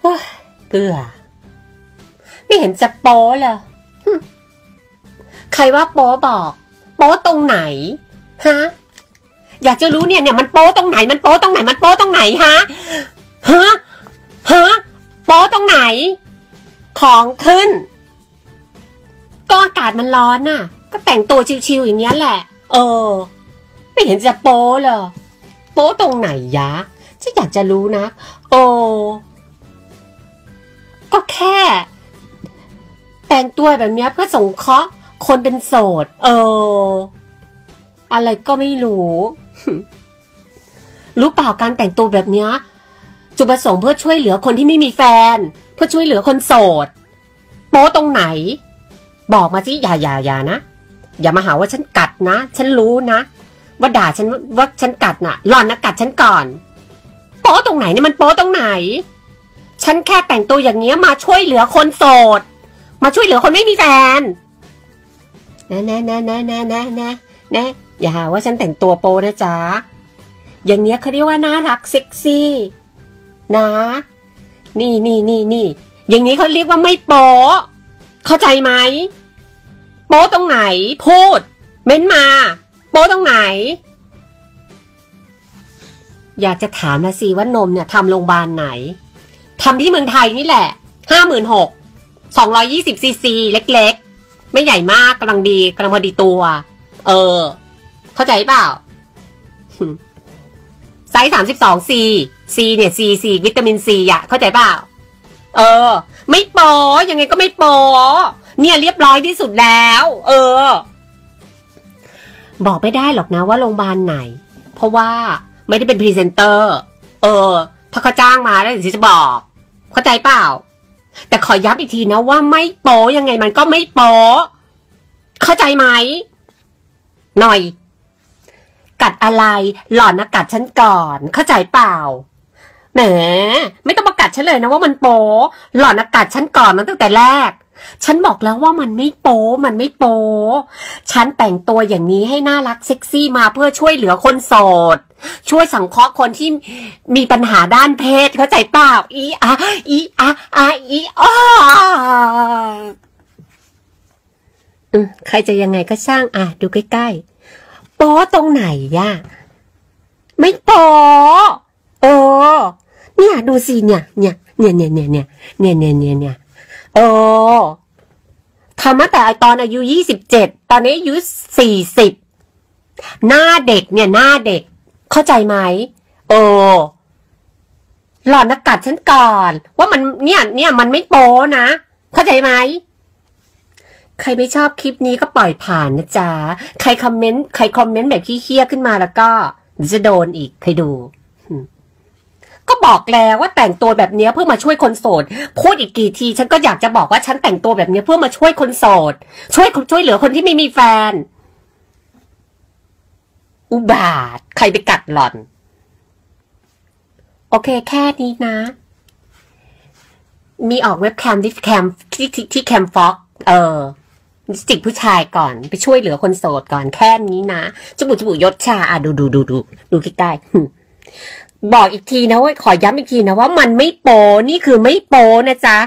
เฮ้ยเบื่อไม่เห็นจะโป๊เลยใครว่าโป๊บอก โป๊ตรงไหน ฮะ อยากจะรู้เนี่ยเนี่ยมันโป๊ตรงไหน มันโป๊ตรงไหน มันโป๊ตรงไหนฮะ ฮะ ฮะ โป๊ตรงไหน ของขึ้น ก็อากาศมันร้อนน่ะ ก็แต่งตัวชิวๆอย่างเงี้ยแหละ เออ ไม่เห็นจะโป๊เลยโป๊ตรงไหนยะฉันอยากจะรู้นะ โอ้ ก็แค่ แต่งตัวแบบนี้เพื่อสงเคราะห์คนเป็นโสด เออ อะไรก็ไม่รู้ รู้เปล่าการแต่งตัวแบบนี้จุดประสงค์เพื่อช่วยเหลือคนที่ไม่มีแฟน เพื่อช่วยเหลือคนโสด โป๊ตรงไหน บอกมาสิอย่าอย่าอย่านะอย่ามาหาว่าฉันกัดนะ ฉันรู้นะ ว่าด่าฉันว่าฉันกัดน่ะหล่อนนะกัดฉันก่อน โป๊ตรงไหนเนี่ยมันโป๊ตรงไหน ฉันแค่แต่งตัวอย่างเงี้ยมาช่วยเหลือคนโสด มาช่วยเหลือคนไม่มีแฟนนะนะนะนะนะนะนะนะอย่าหาว่าฉันแต่งตัวโปนะจ๊ะ อย่างเนี้ยเขาเรียกว่าน่ารักเซ็กซี่ นะ นี่นี่นี่นี่ อย่างนี้เขาเรียกว่าไม่โปเข้าใจไหม โปตรงไหน พูด เม้นมา โปตรงไหน อยากจะถามละสิว่านมเนี่ยทำโรงพยาบาลไหน ทำที่เมืองไทยนี่แหละห้าหมื่นหกสองร้อยี่สิบซีซีเล็กๆ ไม่ใหญ่มากกำลังดีกำลังพอดีตัว เออ เข้าใจเปล่าไซส์สามสิบสองซีซีเนี่ยซีซีวิตามินซีอะ เข้าใจเปล่า เออ ไม่โปอยังไงก็ไม่โปอเนี่ยเรียบร้อยที่สุดแล้ว เออ บอกไม่ได้หรอกนะว่าโรงพยาบาลไหน เพราะว่าไม่ได้เป็นพรีเซนเตอร์ เออ ถ้าเขาจ้างมาแล้วเดี๋ยวฉันจะบอก เข้าใจเปล่า แต่ขอย้ำอีกทีนะว่าไม่โปยังไงมันก็ไม่โปเข้าใจไหม หน่อย กัดอะไร หล่อนนะกัดฉันก่อน เข้าใจเปล่าแหมไม่ต้องมากัดฉันเลยนะว่ามันโปหล่อนนะกัดฉันก่อนมันตั้งแต่แรกฉันบอกแล้วว่ามันไม่โปมันไม่โปฉันแต่งตัวอย่างนี้ให้น่ารักเซ็กซี่มาเพื่อช่วยเหลือคนโสด ช่วยสังเคราะห์คนที่มีปัญหาด้านเพศเข้าใจเปล่าอีอะอีอะอะอีอ้อืมใครจะยังไงก็ช่างอะ ดูใกล้ๆโป๊ตรงไหนย่ะไม่โป๊เออเนี่ยดูสิเนี่ยเนี่ยเนี่ยเนี่ยเนี่ยเนี่ยเนี่ยเนี่ยเนี่ยเนี่ยเออทำมาแต่ตอนอายุยี่สิบเจ็ดตอนนี้อายุสี่สิบหน้าเด็กเนี่ยหน้าเด็ก เข้าใจไหมเออหล่อนนะกัดฉันก่อน ว่ามันเนี่ยเนี่ยมันไม่โป๊นะ เข้าใจไหมใครไม่ชอบคลิปนี้ก็ปล่อยผ่านนะจ๊ะ ใครคอมเมนต์ใครคอมเมนต์แบบขี้เคี้ยขึ้นมาแล้วก็เดี๋ยวจะโดนอีกใครดู ก็บอกแล้วว่าแต่งตัวแบบเนี้ยเพื่อมาช่วยคนโสด พูดอีกกี่ที ฉันก็อยากจะบอกว่าฉันแต่งตัวแบบเนี้ยเพื่อมาช่วยคนโสด ช่วยช่วยเหลือคนที่ไม่มีแฟน อุบาท ใครไปกัดหล่อน โอเคแค่นี้นะ มีออกเว็บแคมที่แคมที่ที่ที่แคมฟ็อกเออจิกผู้ชายก่อนไปช่วยเหลือคนโสดก่อนแค่นี้นะจมูกจมูกยศชาอะดูดูดูดูดูใกล้ๆบอกอีกทีนะว่าขอย้ำอีกทีนะว่ามันไม่โปนี่คือไม่โปนะจ๊ะ